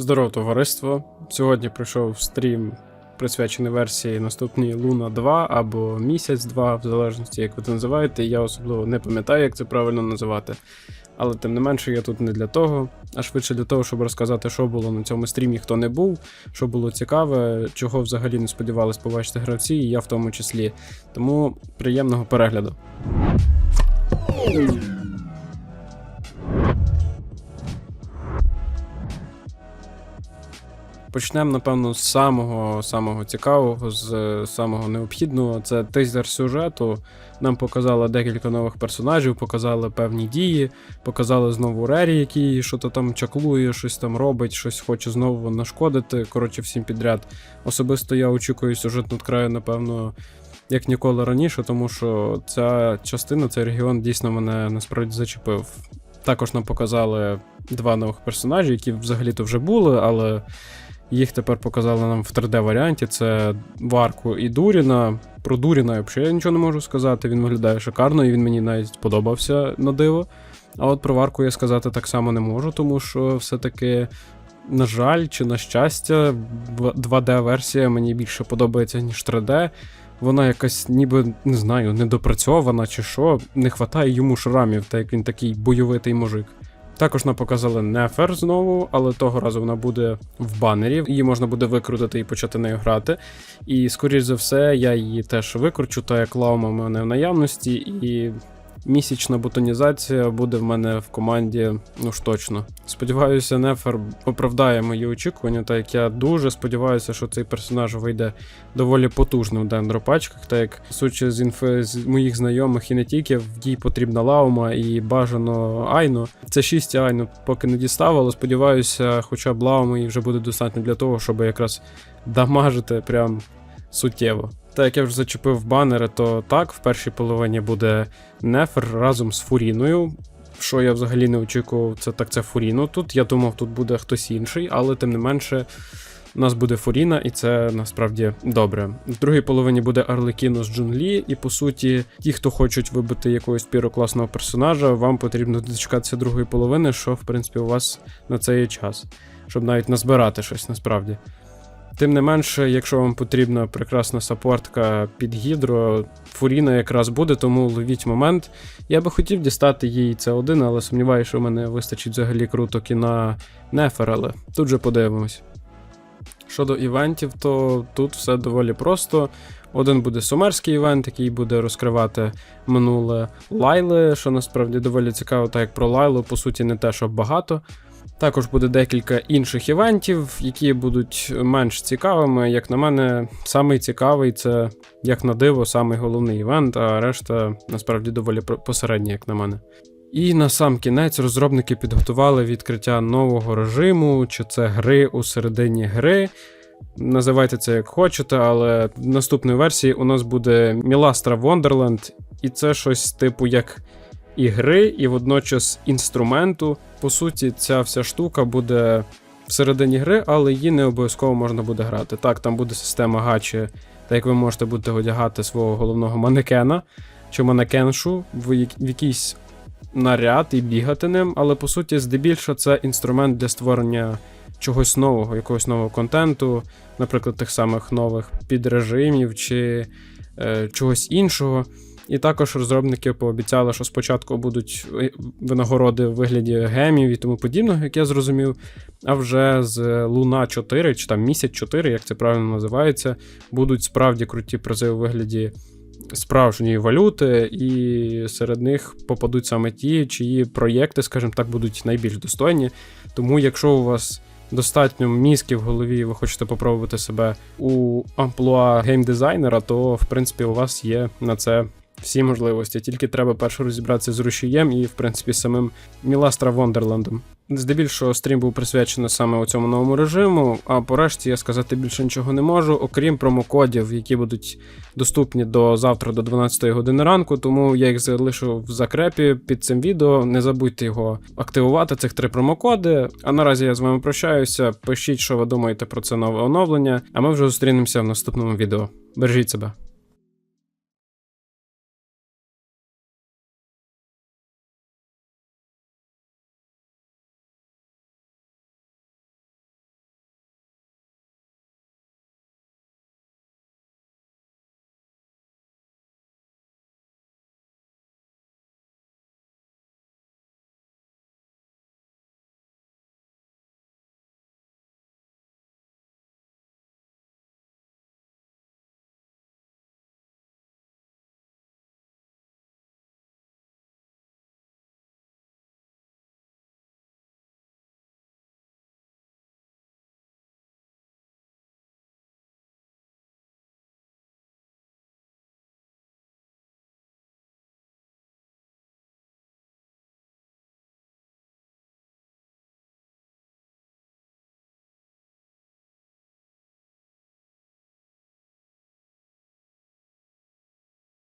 Здорово, товариство. Сьогодні прийшов стрім, присвячений версії наступній Луна 2 або Місяць 2, в залежності, як ви це називаєте. Я особливо не пам'ятаю, як це правильно називати. Але тим не менше, я тут не для того, а швидше для того, щоб розказати, що було на цьому стрімі, хто не був, що було цікаве, чого взагалі не сподівались побачити гравці, і я в тому числі. Тому приємного перегляду. Почнемо, напевно, з самого самого цікавого, з е, самого необхідного. Це тизер сюжету. Нам показали декілька нових персонажів, показали певні дії, показали знову Рері, який що то там чаклує, щось там робить, щось хоче знову нашкодити. Коротше, всім підряд. Особисто я очікую сюжет над краю, напевно, як ніколи раніше, тому що ця частина, цей регіон дійсно мене насправді зачепив. Також нам показали два нових персонажі, які взагалі-то вже були, але їх тепер показали нам в 3D-варіанті. Це Варку і Дуріна. Про Дуріна я взагалі нічого не можу сказати. Він виглядає шикарно, і він мені навіть подобався на диво. А от про Варку я сказати так само не можу, тому що все-таки, на жаль, чи на щастя, 2D-версія мені більше подобається, ніж 3D. Вона якась ніби не знаю, недопрацьована чи що. Не вистачає йому шрамів, так як він такий бойовитий мужик. Також нам показали Нефер знову, але того разу вона буде в банері. Її можна буде викрутити і почати нею грати. І, скоріш за все, я її теж викручу, так як лаума в мене в наявності, і місячна бутонізація буде в мене в команді, ну ж точно. Сподіваюся, Нефер оправдає мої очікування, так як я дуже сподіваюся, що цей персонаж вийде доволі потужним в дендропачках, так як судячи з інфи з моїх знайомих і не тільки, в їй потрібна лаума і бажано айно. Це 6 айно поки не дістав, але сподіваюся, хоча б лауми вже буде достатньо для того, щоб якраз дамажити прям суттєво. Так як я вже зачепив банери, то так, в першій половині буде Нефер разом з Фуріною. Що я взагалі не очікував, це так це Фуріну тут. Я думав, тут буде хтось інший, але тим не менше, у нас буде Фуріна, і це насправді добре. В другій половині буде Арлекіно з Джунлі, і по суті, ті, хто хочуть вибити якогось пірокласного персонажа, вам потрібно дочекатися другої половини, що в принципі у вас на це є час, щоб навіть назбирати щось насправді. Тим не менше, якщо вам потрібна прекрасна саппортка під гідро, Фуріна якраз буде, тому ловіть момент. Я би хотів дістати їй це один, але сумніваюся, що в мене вистачить взагалі круток і на Нефер, але тут же подивимось. Щодо івентів, то тут все доволі просто. Один буде сумерський івент, який буде розкривати минуле Лайли, що насправді доволі цікаво, так як про Лайлу, по суті, не те, що багато. Також буде декілька інших івентів, які будуть менш цікавими. Як на мене, самий цікавий це, як на диво, самий головний івент, а решта насправді доволі посередні, як на мене. І на сам кінець розробники підготували відкриття нового режиму, чи це гри у середині гри. Називайте це як хочете, але в наступній версії у нас буде Міластра Wonderland, і це щось типу як і гри, і водночас інструменту. По суті, ця вся штука буде всередині гри, але її не обов'язково можна буде грати. Так, там буде система гачі, так як ви можете будете одягати свого головного манекена чи манекеншу в якийсь наряд і бігати ним, але по суті, здебільшого, це інструмент для створення чогось нового, якогось нового контенту, наприклад, тих самих нових підрежимів чи е, чогось іншого. І також розробники пообіцяли, що спочатку будуть винагороди в вигляді гемів і тому подібного, як я зрозумів. А вже з Луна 4 чи там місяць 4, як це правильно називається, будуть справді круті призи у вигляді справжньої валюти, і серед них попадуть саме ті, чиї проєкти, скажімо так, будуть найбільш достойні. Тому, якщо у вас достатньо мізків в голові, і ви хочете попробувати себе у амплуа геймдизайнера, то в принципі у вас є на це всі можливості. Тільки треба перше розібратися з рушієм і, в принципі, самим Міластра Вондерландом. Здебільшого стрім був присвячений саме цьому новому режиму, а по решті я сказати більше нічого не можу, окрім промокодів, які будуть доступні до завтра, до 12 години ранку. Тому я їх залишу в закрепі під цим відео. Не забудьте його активувати, цих три промокоди. А наразі я з вами прощаюся. Пишіть, що ви думаєте про це нове оновлення, а ми вже зустрінемося в наступному відео. Бережіть себе.